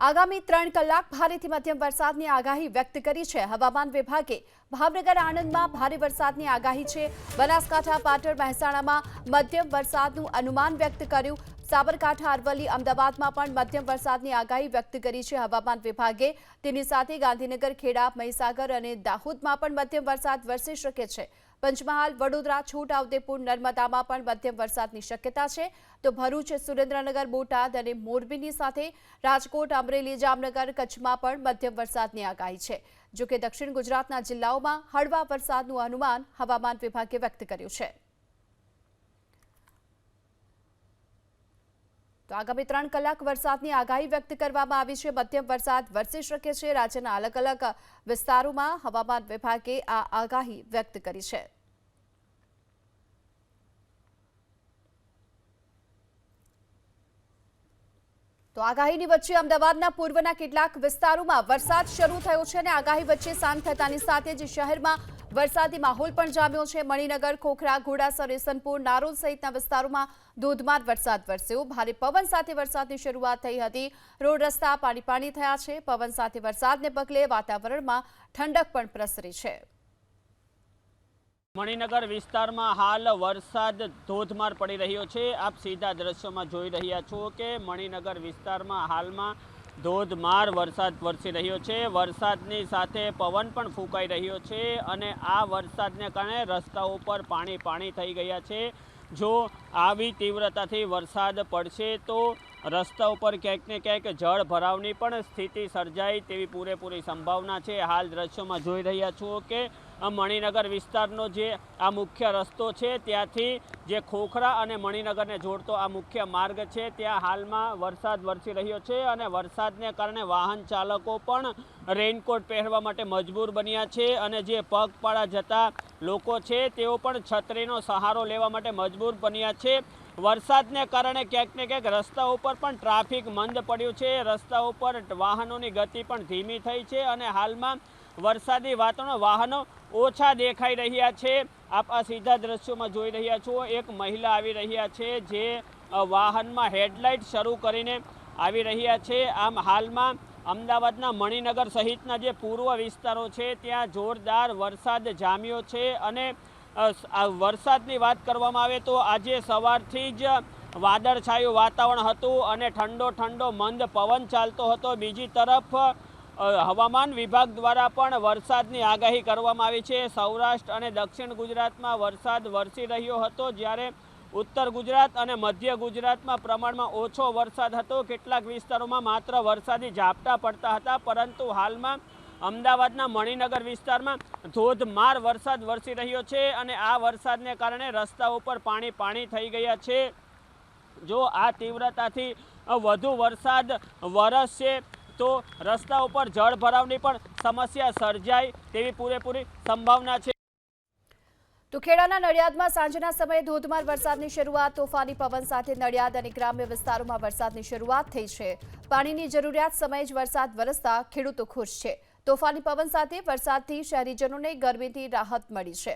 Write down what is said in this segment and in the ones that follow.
આગામી ત્રણ કલાક ભારેથી મધ્યમ વરસાદની આગાહી વ્યક્ત કરી છે. હવામાન વિભાગે ભાવનગર આણંદમાં ભારે વરસાદની આગાહી છે. બનાસકાંઠા, પાટણ, મહેસાણામાં મધ્યમ વરસાદનું અનુમાન વ્યક્ત કર્યું. સાબરકાંઠા, અરવલ્લી, અમદાવાદમાં પણ મધ્યમ વરસાદની આગાહી વ્યક્ત કરી છે હવામાન વિભાગે. તેની સાથે ગાંધીનગર, ખેડા, મહીસાગર અને દાહોદમાં પણ મધ્યમ વરસાદ વરસી શકે છે. પંચમહાલ, વડોદરા, છોટાઉદેપુર, નર્મદામાં પણ મધ્યમ વરસાદની શક્યતા છે. તો ભરૂચ, સુરેન્દ્રનગર, બોટાદ અને મોરબીની સાથે રાજકોટ, અમરેલી, જામનગર કચ્છમાં પણ મધ્યમ વરસાદની આગાહી છે. જો કે દક્ષિણ ગુજરાતના જિલ્લાઓમાં હળવા વરસાદનું અનુમાન હવામાન વિભાગે વ્યક્ત કર્યું છે. તો આગામી ત્રણ કલાક વરસાદની આગાહી વ્યક્ત કરવામાં આવી છે. મધ્યમ વરસાદ વરસી શકે છે. રાજ્યના અલગ અલગ વિસ્તારોમાં હવામાન વિભાગે આ આગાહી વ્યક્ત કરી છે. તો આગાહીની વચ્ચે અમદાવાદના પૂર્વના કેટલાક વિસ્તારોમાં વરસાદ શરૂ થયો છે અને આગાહી વચ્ચે શાંત થતાની સાથે જ શહેરમાં વરસાદી માહોલ પણ જામ્યો છે. મણિનગર, ખોખરા ઘોડાસર રેસનપુર નારોલ સહિતના વિસ્તારોમાં ધોધમાર વરસાદ વરસ્યો. ભારે પવન સાથે વરસાદની શરૂઆત થઈ હતી. રોડ રસ્તા પાણી પાણી થયા છે. પવન સાથે વરસાદને પગલે વાતાવરણમાં ઠંડક પણ પ્રસરી છે. મણિનગર વિસ્તારમાં હાલ વરસાદ ધોધમાર પડી રહ્યો છે. આપ સીધા દ્રશ્યોમાં જોઈ રહ્યા છો કે મણિનગર વિસ્તારમાં હાલમાં ધોધમાર વરસાદ વરસી રહ્યો છે. વરસાદની સાથે પવન પણ ફૂંકાઈ રહ્યો છે અને આ વરસાદને કારણે રસ્તાઓ પર પાણી પાણી થઈ ગયા છે. જો આવી તીવ્રતાથી વરસાદ પડશે તો રસ્તા ઉપર ક્યાંક ને ક્યાંક જળ ભરાવની પણ સ્થિતિ સર્જાય તેવી પૂરેપૂરી સંભાવના છે. હાલ દ્રશ્યોમાં જોઈ રહ્યા છો કે આ મણિનગર વિસ્તારનો જે આ મુખ્ય રસ્તો છે, ત્યાંથી જે ખોખરા અને મણિનગરને જોડતો આ મુખ્ય માર્ગ છે, ત્યાં હાલમાં વરસાદ વરસી રહ્યો છે અને વરસાદને કારણે વાહન ચાલકો પણ રેઇનકોટ પહેરવા માટે મજબૂર બન્યા છે અને જે પગપાળા જતા લોકો છે, તેઓ પણ છત્રીનો સહારો લેવા માટે મજબૂર બન્યા છે. વરસાદને કારણે ક્યાંક ને ક્યાંક રસ્તા ઉપર પણ ટ્રાફિક મંદ પડ્યું છે. રસ્તા ઉપર વાહનોની ગતિ પણ ધીમી થઈ છે અને હાલમાં વરસાદી વાતાવરણ વાહનો ઓછા દેખાઈ રહ્યા છે. આપ આ સીધા દ્રશ્યોમાં જોઈ રહ્યા છો, એક મહિલા આવી રહ્યા છે જે વાહનમાં હેડલાઇટ શરૂ કરીને આવી રહ્યા છે. આમ હાલમાં અમદાવાદના મણિનગર સહિતના જે પૂર્વ વિસ્તારો છે, ત્યાં જોરદાર વરસાદ જામ્યો છે અને વરસાદની વાત કરવામાં આવે તો આજે સવારથી જ વાદળછાયું વાતાવરણ હતું અને ઠંડો ઠંડો મંદ પવન ચાલતો હતો. બીજી તરફ હવામાન વિભાગ દ્વારા પણ વરસાદની આગાહી કરવામાં આવી છે. સૌરાષ્ટ્ર અને દક્ષિણ ગુજરાતમાં વરસાદ વરસી રહ્યો હતો જ્યારે ઉત્તર ગુજરાત અને મધ્ય ગુજરાતમાં પ્રમાણમાં ઓછો વરસાદ હતો. કેટલાક વિસ્તારોમાં માત્ર વરસાદી ઝાપટા પડતા હતા, પરંતુ હાલમાં અમદાવાદના મણિનગર વિસ્તારમાં ધોધમાર વરસાદ વરસી રહ્યો છે અને આ વરસાદને કારણે રસ્તા ઉપર પાણી પાણી થઈ ગયા છે. જો આ તીવ્રતાથી વધુ વરસાદ વરસશે તો રસ્તા ઉપર જળ ભરાવની પણ સમસ્યા સર્જાય તેવી પૂરેપૂરી સંભાવના છે. તો ખેડાના નડિયાદમાં સાંજના સમયે ધોધમાર વરસાદની શરૂઆત, તોફાની પવન સાથે નડિયાદ અને ગ્રામ્ય વિસ્તારોમાં વરસાદની શરૂઆત થઈ છે. પાણીની જરૂરિયાત સમયે જ વરસાદ વરસતા ખેડૂતો ખુશ છે. તોફાની પવન સાથે વરસાદથી શહેરીજનોને ગરમીથી રાહત મળી છે.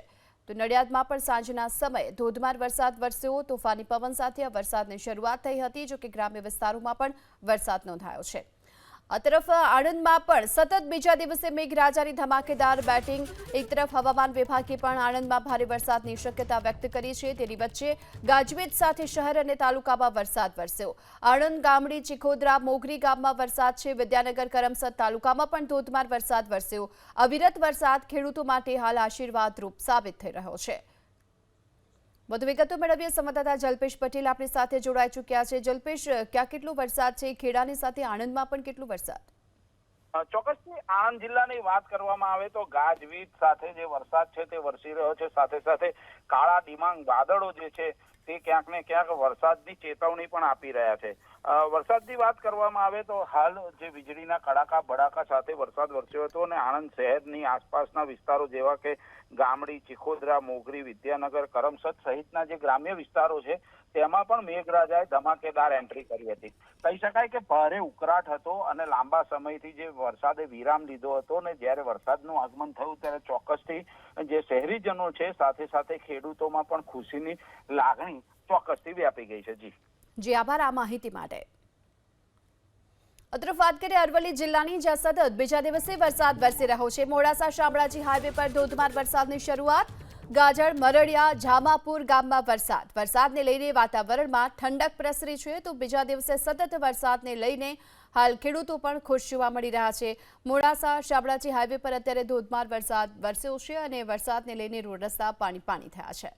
તો નડિયાદમાં પણ સાંજના સમયે ધોધમાર વરસાદ વરસ્યો, તોફાની પવન સાથે આ વરસાદની શરૂઆત થઈ હતી જો કે ગ્રામ્ય વિસ્તારોમાં પણ વરસાદ નોંધાયો છે. આ તરફ આણંદમાં પણ સતત બીજા દિવસે મેઘરાજાની ધમાકેદાર બેટિંગ. એક તરફ હવામાન વિભાગે પણ આણંદમાં ભારે વરસાદની શક્યતા વ્યક્ત કરી છે. તેની વચ્ચે ગાજવીજ સાથે શહેર અને તાલુકામાં વરસાદ વરસ્યો. આણંદ ગામડી, ચિખોદરા, મોગરી ગામમાં વરસાદ છે. વિદ્યાનગર, કરમસદ તાલુકામાં પણ ધોધમાર વરસાદ વરસ્યો. અવિરત વરસાદ ખેડૂતો માટે હાલ આશીર્વાદરૂપ સાબિત થઈ રહ્યો છે. વધુ વિગતો મેળવીએ સંવાદદાતા જલ્પેશ પટેલ આપણી સાથે જોડાઈ ચૂક્યા છે. જલ્પેશ, ક્યાં કેટલો વરસાદ છે? ખેડાની સાથે આણંદમાં પણ કેટલો વરસાદ? ચોક્કસ આણંદ જિલ્લાની વાત કરવામાં આવે તો ગાજવીજ સાથે જે વરસાદ છે તે વરસી રહ્યો છે. સાથે સાથે કાળા ડિમાંગ વાદળો જે છે તે ક્યાંક ને ક્યાંક વરસાદની ચેતવણી પણ આપી રહ્યા છે. વરસાદની વાત કરવામાં આવે તો હાલ જે વીજળીના કડાકા બડાકા સાથે વરસાદ વરસ્યો હતો અને આણંદ શહેરની આસપાસના વિસ્તારો જેવા કે ગામડી, ચિખોદરા, મોગરી, વિદ્યાનગર, કરમસદ સહિતના જે ગ્રામ્ય વિસ્તારો છે, તેમાં પણ મેઘરાજાએ ધમાકેદાર એન્ટ્રી કરી હતી. કહી શકાય કે ભારે ઉકળાટ હતો અને લાંબા સમયથી જે વરસાદે વિરામ લીધો હતો ને જ્યારે વરસાદનું આગમન થયું ત્યારે ચોક્કસથી જે શહેરીજનો છે, સાથે સાથે ખેડૂતોમાં પણ ખુશીની લાગણી ચોક્કસથી વ્યાપી ગઈ છે. જી. જી, આભાર આ માહિતી માટે. તરફ વાત કરીએ અરવલ્લી જિલ્લાની, જ્યાં સતત બીજા દિવસે વરસાદ વરસી રહ્યો છે. મોડાસા શામળાજી હાઈવે પર ધોધમાર વરસાદની શરૂઆત. ગાજર, મરડિયા, જામાપુર ગામમાં વરસાદ. વરસાદને લઈને વાતાવરણમાં ઠંડક પ્રસરી છે તો બીજા દિવસે સતત વરસાદને લઈને હાલ ખેડૂતો પણ ખુશ જોવા મળી રહ્યા છે. મોડાસા શામળાજી હાઈવે પર અત્યારે ધોધમાર વરસાદ વરસ્યો છે અને વરસાદને લઈને રોડ રસ્તા પાણી પાણી થયા છે.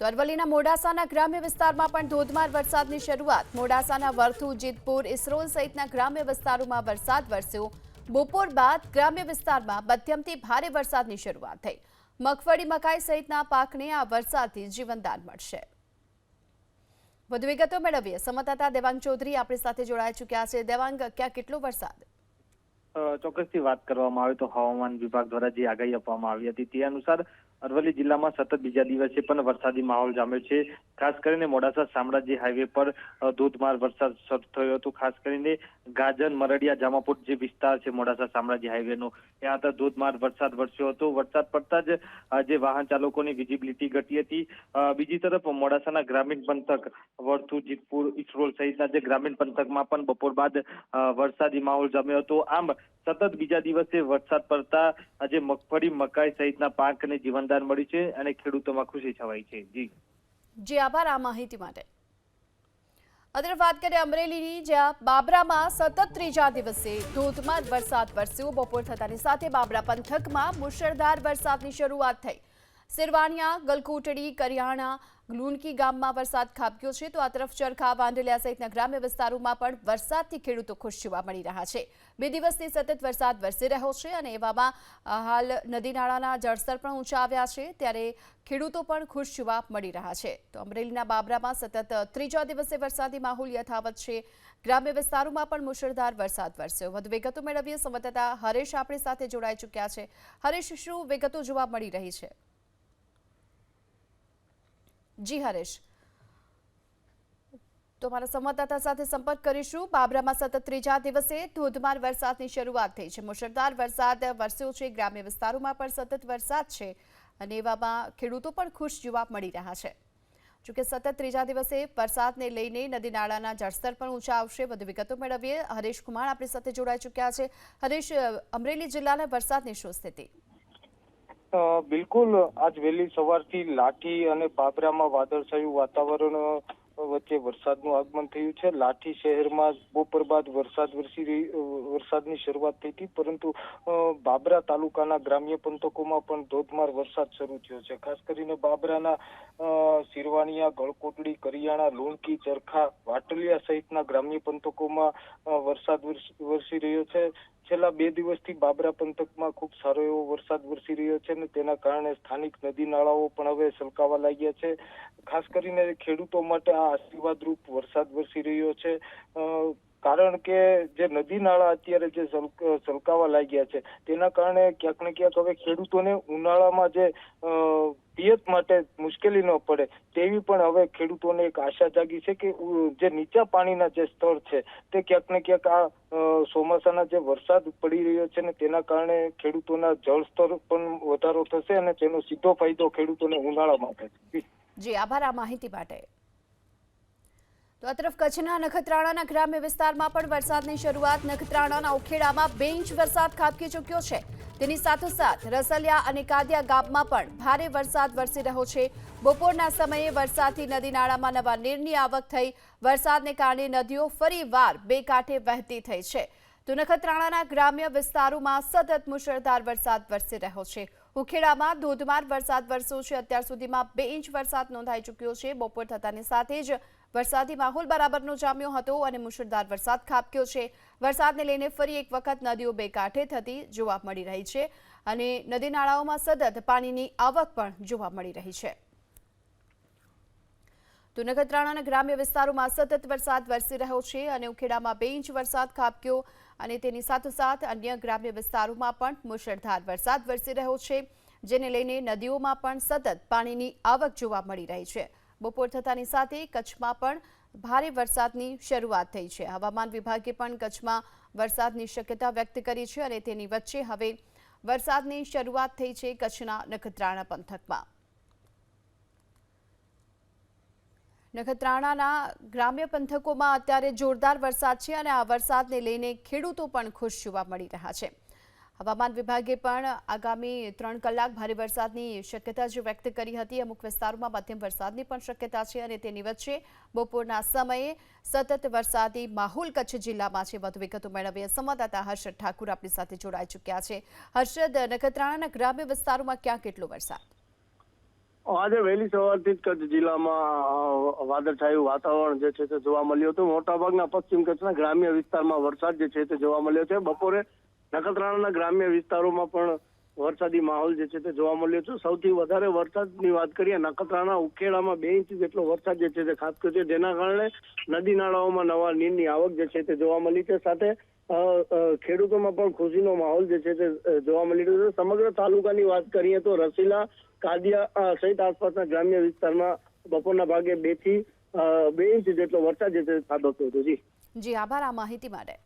તો અરવલ્લીના મોડાસાના ગ્રામ્ય વિસ્તારમાં પણ ધોધમાર વરસાદની શરૂઆત. મોડાસાના વર્થુ, જીતપુર, ઇસરોલ સહિતના ગ્રામ્ય વિસ્તારોમાં વરસાદ વરસ્યો. બપોર બાદ ગ્રામ્ય વિસ્તારમાં મધ્યમથી ભારે વરસાદની શરૂઆત થઈ. મગફળી, મકાઈ સહિતના પાકને આ વરસાદથી જીવનદાન મળશે. વધુ વિગતો મેળવીએ. સંવાદદાતા દેવાંગ ચૌધરી આપણી સાથે જોડાઈ ચૂક્યા છે. દેવાંગ, ક્યાં કેટલો વરસાદ? ચોક્કસથી વાત કરવામાં આવે તો હવામાન વિભાગ દ્વારા જે આગાહી આપવામાં આવી હતી તે અનુસાર અરવલ્લી જિલ્લામાં સતત બીજા દિવસે પણ વરસાદી માહોલ જામ્યો છે. ખાસ કરીને મોડાસા શામળાજી હાઈવે પર ધોધમાર વરસાદ શરૂ થયો હતો. ખાસ કરીને ગાજન, મરડિયા, જામાપુર જે વિસ્તાર છે મોડાસા શામળાજી હાઈવેનો, ત્યાં હતા ધોધમાર વરસાદ વરસ્યો હતો. વરસાદ પડતા જ જે વાહન ચાલકોની વિઝિબિલિટી ઘટી હતી. બીજી તરફ મોડાસાના ગ્રામીણ પંથક વર્થુ જીતપુર, ઇસરોલ સહિતના જે ગ્રામીણ પંથકમાં પણ બપોર બાદ વરસાદી માહોલ જામ્યો હતો. આમ, સતત બીજા દિવસે વરસાદ પડતા, આજે મગફળી, મકાઈ સહિતના પાકને જીવનદાન મળ્યું છે અને ખેડૂતોમાં ખુશી છવાઈ છે. જી. જી, આભાર આ માહિતી માટે. અદર વાત કરીએ અમરેલીની, જ્યાં બાબરામાં સતત ત્રીજા દિવસે ધોધમાર વરસાદ વરસ્યો. બપોર થતાની સાથે બાબરા પંથકમાં મુશળધાર વરસાદની શરૂઆત થઈ. સિરવાણિયા ગલકોટડી, કરિયાણા લુણકી ગામમાં વરસાદ ખાબક્યો છે. તો આ તરફ ચરખા, વાંદલિયા સહિતના ગ્રામ્ય વિસ્તારોમાં પણ વરસાદથી ખેડૂતો ખુશ જોવા મળી રહ્યા છે. બે દિવસથી સતત વરસાદ વરસી રહ્યો છે અને એવામાં હાલ નદી નાળાના જળસ્તર પણ ઊંચા આવ્યા છે. ત્યારે ખેડૂતો પણ ખુશ જોવા મળી રહ્યા છે. તો અમરેલીના બાબરામાં સતત ત્રીજા દિવસે વરસાદી માહોલ યથાવત છે. ગ્રામ્ય વિસ્તારોમાં પણ મુશળધાર વરસાદ વરસ્યો. વધુ વિગતો મેળવીએ. સંવાદદાતા હરેશ આપણી સાથે જોડાઈ ચૂક્યા છે. હરેશ, શું વિગતો જોવા મળી રહી છે? જી હરેશ. તો મારા સંવાદદાતા સાથે સંપર્ક કરીશું. બાબરામાં સતત ત્રીજા દિવસે ધોધમાર વરસાદની શરૂઆત થઈ છે. મુશળધાર વરસાદ વરસ્યો છે. ગ્રામ્ય વિસ્તારોમાં પણ સતત વરસાદ છે અને એવામાં ખેડૂતો પણ ખુશ જોવા મળી રહ્યા છે. જોકે સતત ત્રીજા દિવસે વરસાદને લઈને નદી નાળાના જળસ્તર પણ ઊંચા આવશે. વધુ વિગતો મેળવીએ. હરેશ કુમાર આપણી સાથે જોડાઈ ચૂક્યા છે. હરેશ, અમરેલી જિલ્લાના વરસાદની શું સ્થિતિ? બિલકુલ આજ વહેલી સવારથી લાઠી અને બાબરામાં વાદળછાયું વાતાવરણ વચ્ચે વરસાદનું આગમન થયું છે. લાઠી શહેરમાં બપોર બાદ વરસાદ વરસી વરસાદની શરૂઆત થઈ હતી પરંતુ બાબરા તાલુકાના ગ્રામ્ય પંથકોમાં પણ ધોધમાર વરસાદ શરૂ થયો છે. ખાસ કરીને બાબરાના અ, સિરવાણિયા ગળકોટડી કરિયાણા લુણકી ચરખા વાટલિયા સહિતના ગ્રામ્ય પંથકોમાં વરસાદ વરસ- વરસી રહ્યો છે. છેલ્લા બે દિવસથી બાબરા પંથકમાં ખૂબ સારો એવો વરસાદ વરસી રહ્યો છે અને તેના કારણે સ્થાનિક નદી નાળાઓ પણ હવે છલકાવા લાગ્યા છે. ખાસ કરીને ખેડૂતો માટે આ આશીર્વાદરૂપ વરસાદ વરસી રહ્યો છે. અ, કારણ કે જે નદી નાળા અત્યારે જે સલકાવા લાગ્યા છે, તેના કારણે ક્યાંક ને ક્યાંક હવે ખેડૂતોને ઉનાળામાં જે પિયત માટે મુશ્કેલી ન પડે, તેવી પણ હવે ખેડૂતોને એક આશા જાગી છે કે જે નીચા પાણીના જે સ્તર છે, તે ક્યાંક ને ક્યાંક આ ચોમાસાના જે વરસાદ પડી રહ્યો છે ને તેના કારણે ખેડૂતોના જળ સ્તર પણ વધારો થશે અને તેનો સીધો ફાયદો ખેડૂતોને ઉનાળામાં થશે જી, આભાર આ માહિતી માટે. તો આ તરફ કચ્છના નખત્રાણાના ગ્રામ્ય વિસ્તારમાં પણ વરસાદની શરૂઆત નખત્રાણાના ઉખેડામાં બે ઇંચ વરસાદ ખાબકી ચૂક્યો છે. તેની સાથોસાથ રસલિયા અને કાદિયા ગામમાં પણ ભારે વરસાદ વરસી રહ્યો છે. બપોરના સમયે વરસાદથી નદી નાળામાં નવા નીરની આવક થઈ. વરસાદને કારણે નદીઓ ફરી વાર બે કાંઠે વહેતી થઈ છે. તો નખત્રાણાના ગ્રામ્ય વિસ્તારોમાં સતત મુશળધાર વરસાદ વરસી રહ્યો છે. ઉખેડામાં ધોધમાર વરસાદ વરસ્યો છે. અત્યાર સુધીમાં બે ઇંચ વરસાદ નોંધાઈ ચૂક્યો છે. બપોર થતાની સાથે જ વરસાદી માહોલ બરાબરનો જામ્યો હતો અને મુશળધાર વરસાદ ખાબક્યો છે. વરસાદને લઈને ફરી એક વખત નદીઓ બે કાંઠે થતી જોવા મળી રહી છે અને નદી નાળાઓમાં સતત પાણીની આવક પણ જોવા મળી રહી છે. તો નખત્રાણાના ગ્રામ્ય વિસ્તારોમાં સતત વરસાદ વરસી રહ્યો છે અને ઉખેડામાં બે ઇંચ વરસાદ ખાબક્યો અને તેની સાથોસાથ અન્ય ગ્રામ્ય વિસ્તારોમાં પણ મુશળધાર વરસાદ વરસી રહ્યો છે, જેને લઈને નદીઓમાં પણ સતત પાણીની આવક જોવા મળી રહી છે. બપોર થતાની સાથે કચ્છમાં પણ ભારે વરસાદની શરૂઆત થઈ છે. હવામાન વિભાગે પણ કચ્છમાં વરસાદની શક્યતા વ્યક્ત કરી છે અને તેની વચ્ચે હવે વરસાદની શરૂઆત થઈ છે કચ્છના નખત્રાણા પંથકમાં. નખત્રાણાના ગ્રામ્ય પંથકોમાં અત્યારે જોરદાર વરસાદ છે અને આ વરસાદને લઈને ખેડૂતો પણ ખુશ જોવા મળી રહ્યા છે. હવામાન વિભાગે પણ આગામી ત્રણ કલાક ભારે વરસાદની શક્યતા જે વ્યક્ત કરી હતી. અમુક વિસ્તારોમાં મધ્યમ વરસાદની પણ શક્યતા છે અને તેની વચ્ચે બપોરના સમયે સતત વરસાદી માહોલ કચ્છ જિલ્લામાં છે. વધુ વિગતો મેળવીએ. સંવાદદાતા હર્ષદ ઠાકુર આપણી સાથે જોડાઈ ચૂક્યા છે. હર્ષદ નખત્રાણાના ગ્રામ્ય વિસ્તારોમાં ક્યાં કેટલો વરસાદ? આજે વહેલી સવારથી જ કચ્છ જિલ્લામાં વાદળછાયું વાતાવરણ જે છે તે જોવા મળ્યું હતું. મોટાભાગના પશ્ચિમ કચ્છના ગ્રામ્ય વિસ્તારમાં વરસાદ જે છે તે જોવા મળ્યો છે. બપોરે નખત્રાણાના ગ્રામ્ય વિસ્તારોમાં પણ વરસાદી માહોલ જે છે તે જોવા મળ્યો છે. સૌથી વધારે વરસાદની વાત કરીએ, નખત્રાણા ઉખેડામાં બે ઇંચ જેટલો વરસાદ જે છે તે ખાબક્યો છે. જેના કારણે નદી નાળાઓમાં નવા નીરની આવક જે છે તે જોવા મળી છે. સાથે ખેડૂતોમાં પણ ખુશીનો માહોલ જે છે તે જોવા મળી રહ્યો છે. સમગ્ર તાલુકાની વાત કરીએ તો રસીલા, કાદિયા સહિત આસપાસના ગ્રામ્ય વિસ્તારમાં બપોરના ભાગે બેથી બે ઇંચ જેટલો વરસાદ જે છે ખાબક્યો હતો. જી. જી, આભાર આ માહિતી માટે.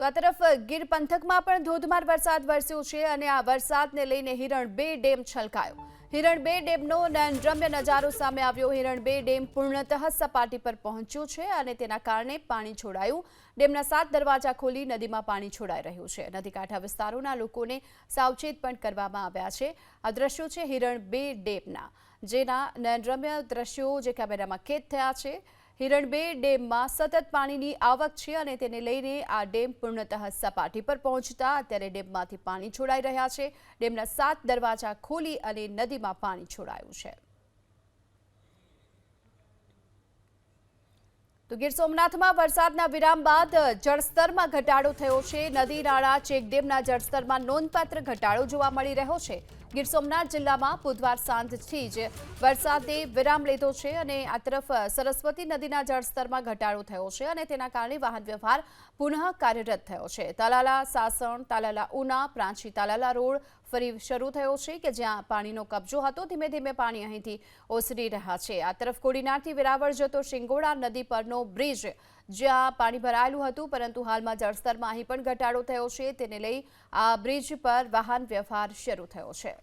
તો આ તરફ ગીર પંથકમાં પણ ધોધમાર વરસાદ વરસ્યો છે અને આ વરસાદને લઈને હિરણ બે ડેમ છલકાયો. હિરણ બે ડેમનો નયનરમ્ય નજારો સામે આવ્યો. હિરણ બે ડેમ પૂર્ણતઃ સપાટી પર પહોંચ્યો છે અને તેના કારણે પાણી છોડાયું. ડેમના સાત દરવાજા ખોલી નદીમાં પાણી છોડાઈ રહ્યું છે. નદીકાંઠા વિસ્તારોના લોકોને સાવચેત પણ કરવામાં આવ્યા છે. આ દ્રશ્યો છે હિરણ બે ડેમના, જેના નયનરમ્ય દ્રશ્યો જે કેમેરામાં કેદ થયા છે. હિરણબે ડેમમાં સતત પાણીની આવક છે અને તેને લઈને આ ડેમ પૂર્ણતઃ સપાટી પર પહોંચતા અત્યારે ડેમમાંથી પાણી છોડાઈ રહ્યા છે. ડેમના સાત દરવાજા ખોલી અને નદીમાં પાણી છોડાયું છે. તો ગીર સોમનાથમાં વરસાદના વિરામ બાદ જળસ્તરમાં ઘટાડો થયો છે. નદી, નાળા, ચેકડેમના જળસ્તરમાં નોંધપાત્ર ઘટાડો જોવા મળી રહ્યો છે. ગીર સોમનાથ જિલ્લામાં બુધવાર સાંજથી જ વરસાદે વિરામ લીધો છે અને આ તરફ સરસ્વતી નદીના જળસ્તરમાં ઘટાડો થયો છે અને તેના કારણે વાહન વ્યવહાર પુનઃ કાર્યરત થયો છે. તાલાલા સાસણ, તાલાલા ઉના પ્રાંચી તાલાલા રોડ ફરી શરૂ થયો છે કે જ્યાં પાણીનો કબજો હતો. ધીમે ધીમે પાણી અહીંથી ઓસરી રહ્યા છે. આ તરફ કોડીનારથી વેરાવળ જતો શિંગોડા નદી પરનો બ્રિજ જ્યાં પાણી ભરાયેલું હતું, પરંતુ હાલમાં જળસ્તરમાં અહીં પણ ઘટાડો થયો છે. તેને લઈ આ બ્રિજ પર વાહન વ્યવહાર શરૂ થયો છે.